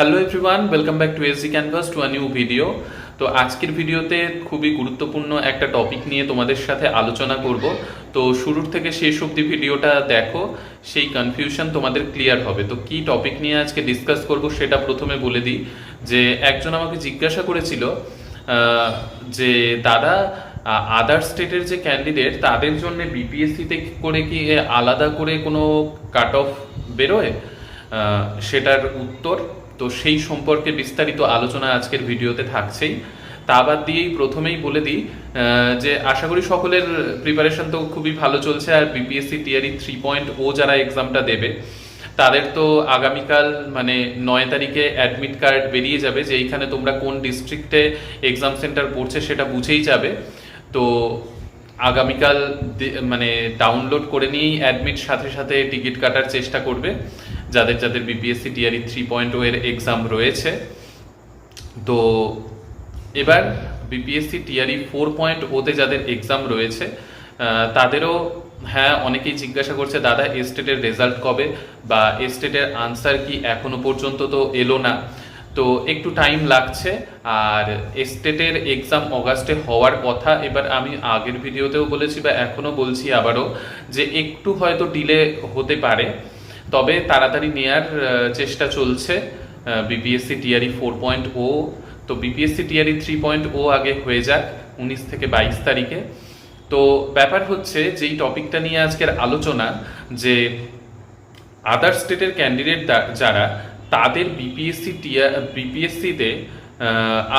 Hello everyone welcome back to SG canvas to a new video তো আজকের ভিডিওতে খুবই গুরুত্বপূর্ণ একটা টপিক নিয়ে তোমাদের সাথে আলোচনা করব। তো শুরুর থেকে শেষ অবধি ভিডিওটা দেখো, সেই কনফিউশন তোমাদের ক্লিয়ার হবে। তো কি টপিক নিয়ে আজকে ডিসকাস করব সেটা প্রথমে বলে দিই। যে একজন আমাকে জিজ্ঞাসা করেছিল যে দাদা আদার স্টেটের যে ক্যান্ডিডেট তাদের জন্য বিপিএসসিতে করে কি আলাদা করে কোনো কাট অফ বেরোয় সেটার উত্তর তো সেই সম্পর্কে বিস্তারিত আলোচনা আজকের ভিডিওতে থাকছেই। তা বাদ দিয়েই প্রথমেই বলে দিই যে আশা করি সকলের প্রিপারেশন তো খুবই ভালো চলছে আর BPSC TRE three point o যারা এক্সামটা দেবে, তাদের তো আগামীকাল মানে নয় তারিখে অ্যাডমিট কার্ড বেরিয়ে যাবে, যে এইখানে তোমরা কোন ডিস্ট্রিক্টে এক্সাম সেন্টার পড়ছে সেটা বুঝেই যাবে। তো আগামীকাল মানে ডাউনলোড করে নিয়েই অ্যাডমিট সাথে সাথে টিকিট কাটার চেষ্টা করবে। যাদের যাদের বিপিএসসি টিআরই থ্রি পয়েন্ট এর এক্সাম রয়েছে। তো এবার বিপিএসসি টিআরই ফোর পয়েন্ট ওতে যাদের এক্সাম রয়েছে তাদেরও হ্যাঁ অনেকেই জিজ্ঞাসা করছে, দাদা এস্টেটের রেজাল্ট কবে? বা এস্টেটের আনসার কি এখনও পর্যন্ত তো এলো না। তো একটু টাইম লাগছে, আর এস্টেটের এক্সাম অগাস্টে হওয়ার কথা এবার আমি আগের ভিডিওতেও বলেছি বা এখনও বলছি আবারও, যে একটু হয়তো ডিলে হতে পারে। তবে তাড়াতাড়ি নেয়ার চেষ্টা চলছে BPSC TRE four point o তো BPSC TRE three point o আগে হয়ে যাক, উনিশ থেকে বাইশ তারিখে। তো ব্যাপার হচ্ছে যেই টপিকটা নিয়ে আজকের আলোচনা, যে আদার স্টেটের ক্যান্ডিডেট যারা, তাদের বিপিএসসি টিয়া বিপিএসসিতে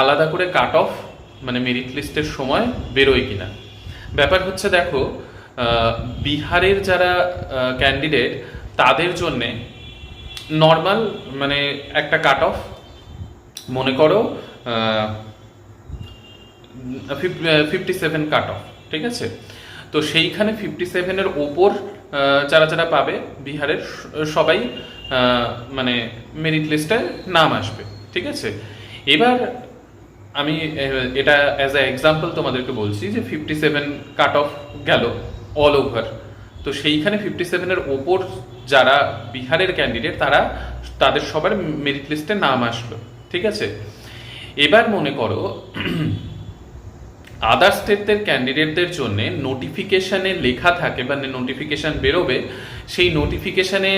আলাদা করে কাট অফ মানে মেরিট লিস্টের সময় বেরোয় কিনা। ব্যাপার হচ্ছে দেখো বিহারের যারা ক্যান্ডিডেট তাদের জন্যে নর্মাল মানে একটা কাট অফ মনে করো ফিফটি সেভেন কাট অফ ঠিক আছে? তো সেইখানে ফিফটি সেভেনের ওপর যারা যারা পাবে বিহারের সবাই মানে মেরিট লিস্টে নাম আসবে, ঠিক আছে? এবার আমি এটা অ্যাজ এ এক্সাম্পল তোমাদেরকে বলছি যে ফিফটি সেভেন কাট অফ গেল অল ওভার তো সেইখানে ফিফটি সেভেনের ওপর যারা বিহারের ক্যান্ডিডেট তারা তাদের সবার মেরিট লিস্টে নাম আসলো, ঠিক আছে? এবার মনে করো আদার স্টেটের ক্যান্ডিডেটদের জন্য নোটিফিকেশানে লেখা থাকে মানে নোটিফিকেশান বেরোবে, সেই নোটিফিকেশানে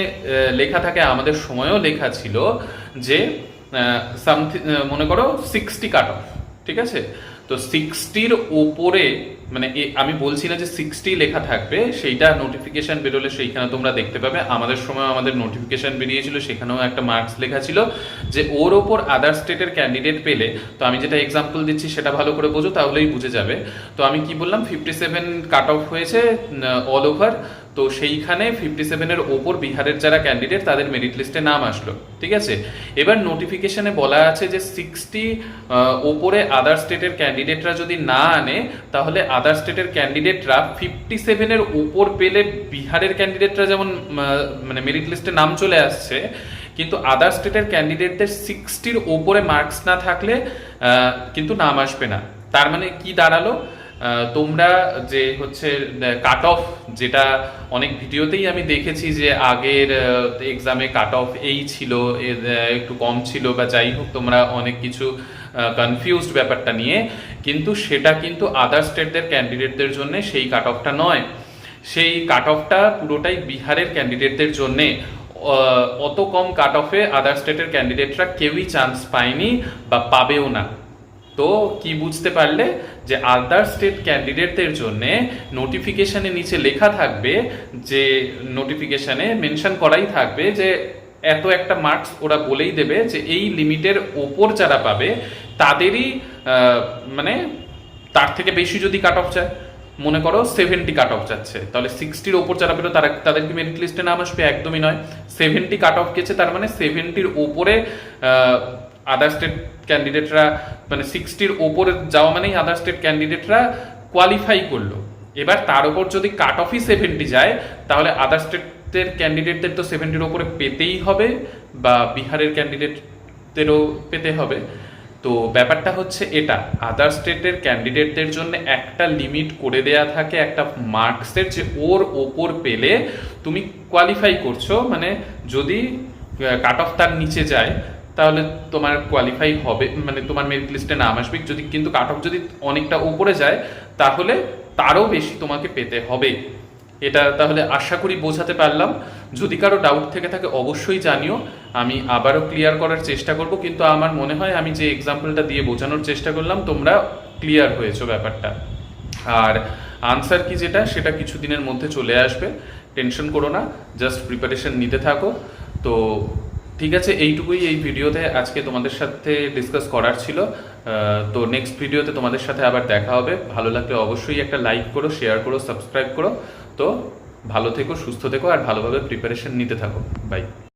লেখা থাকে, আমাদের সময়ও লেখা ছিল যে সামথিং মনে করো সিক্সটি কাট অফ ঠিক আছে? তো সিক্সটির ওপরে মানে আমি বলছি না যে সিক্সটি লেখা থাকবে, সেইটা নোটিফিকেশন বেরোলে সেইখানে তোমরা দেখতে পাবে। আমাদের সময় আমাদের নোটিফিকেশন বেরিয়েছিল, সেখানেও একটা মার্কস লেখা ছিল যে ওর ওপর আদার স্টেটের ক্যান্ডিডেট পেলে, তো আমি যেটা এক্সাম্পল দিচ্ছি সেটা ভালো করে বোঝো, তাহলেই বুঝে যাবে। তো আমি কি বললাম ফিফটি সেভেন কাট অফ হয়েছে অল ওভার তো সেইখানে ফিফটি সেভেনের ওপর বিহারের যারা ক্যান্ডিডেট তাদের মেরিট লিস্টে নাম আসলো, ঠিক আছে? এবার নোটিফিকেশনে বলা আছে যে সিক্সটি ওপরে আদার স্টেটের ক্যান্ডিডেটরা যদি না আনে, তাহলে আদার স্টেটের ক্যান্ডিডেটরা ফিফটি সেভেনের ওপর পেলে বিহারের ক্যান্ডিডেটরা যেমন মানে মেরিট লিস্টে নাম চলে আসছে, কিন্তু আদার স্টেটের ক্যান্ডিডেটদের সিক্সটির ওপরে মার্কস না থাকলে কিন্তু নাম আসবে না। তার মানে কি দাঁড়াল? তোমরা যে হচ্ছে কাট অফ যেটা অনেক ভিডিওতেই আমি দেখেছি যে আগের এক্সামে কাট অফ এই ছিল একটু কম ছিল বা যাই হোক, তোমরা অনেক কিছু কনফিউজড ব্যাপারটা নিয়ে। কিন্তু সেটা কিন্তু আদার স্টেটদের ক্যান্ডিডেটদের জন্য সেই কাট অফটা নয়। সেই কাট অফটা পুরোটাই বিহারের ক্যান্ডিডেটদের জন্যে। অত কম কাট অফে আদার স্টেটের ক্যান্ডিডেটরা কেউই চান্স পায়নি বা পাবেও না। তো কি বুঝতে পারলে? যে আদার স্টেট ক্যান্ডিডেটদের জন্য নোটিফিকেশনে নিচে লেখা থাকবে যে নোটিফিকেশনে মেনশন করাই থাকবে যে এত একটা মার্কস ওরা বলেই দেবে যে এই লিমিটের ওপর যারা পাবে, তাদেরই মানে তার থেকে বেশি যদি কাট অফ যায় মনে করো সেভেন্টি কাট অফ যাচ্ছে। তাহলে সিক্সটির ওপর যারা পেল তারা, তাদের কি মেরিট লিস্টে নাম আসবে? একদমই নয়। সেভেন্টি কাট অফ গেছে, তার মানে সেভেন্টির ওপরে আদার স্টেট ক্যান্ডিডেটরা মানে সিক্সটির ওপরে যাওয়া মানেই আদার স্টেট ক্যান্ডিডেটরা কোয়ালিফাই করল। এবার তার উপর যদি কাট অফই সেভেন্টি যায়, তাহলে আদার স্টেটের ক্যান্ডিডেটদের তো সেভেন্টির ওপরে পেতেই হবে বা বিহারের ক্যান্ডিডেটদেরও পেতে হবে। তো ব্যাপারটা হচ্ছে এটা আদার স্টেটের ক্যান্ডিডেটদের জন্য একটা লিমিট করে দেয়া থাকে, একটা মার্কসের যে ওর ওপর পেলে তুমি কোয়ালিফাই করছ। মানে যদি কাট অফ তার নিচে যায় তাহলে তোমার কোয়ালিফাই হবে মানে তোমার মেরিট লিস্টে নাম আসবে। যদি, কিন্তু কাট অফ যদি অনেকটা উপরে যায়, তাহলে তারও বেশি তোমাকে পেতে হবে। এটা তাহলে আশা করি বোঝাতে পারলাম। যদি কারও ডাউট থেকে থাকে, অবশ্যই জানিও। আমি আবারও ক্লিয়ার করার চেষ্টা করব। কিন্তু আমার মনে হয়, আমি যে এক্সাম্পলটা দিয়ে বোঝানোর চেষ্টা করলাম, তোমরা ক্লিয়ার হয়েছো ব্যাপারটা। আর আনসার কি যেটা, সেটা কিছু দিনের মধ্যে চলে আসবে। টেনশন করো না জাস্ট প্রিপারেশন নিতে থাকো। তো ঠিক আছে, এইটুকুই এই ভিডিওতে আজকে তোমাদের সাথে ডিসকাস করার ছিল। তো নেক্সট ভিডিওতে তোমাদের সাথে আবার দেখা হবে। ভালো লাগলে অবশ্যই একটা লাইক করো শেয়ার করো সাবস্ক্রাইব করো। তো ভালো থেকো, সুস্থ থেকো, আর ভালোভাবে প্রিপারেশন নিতে থাকো। বাই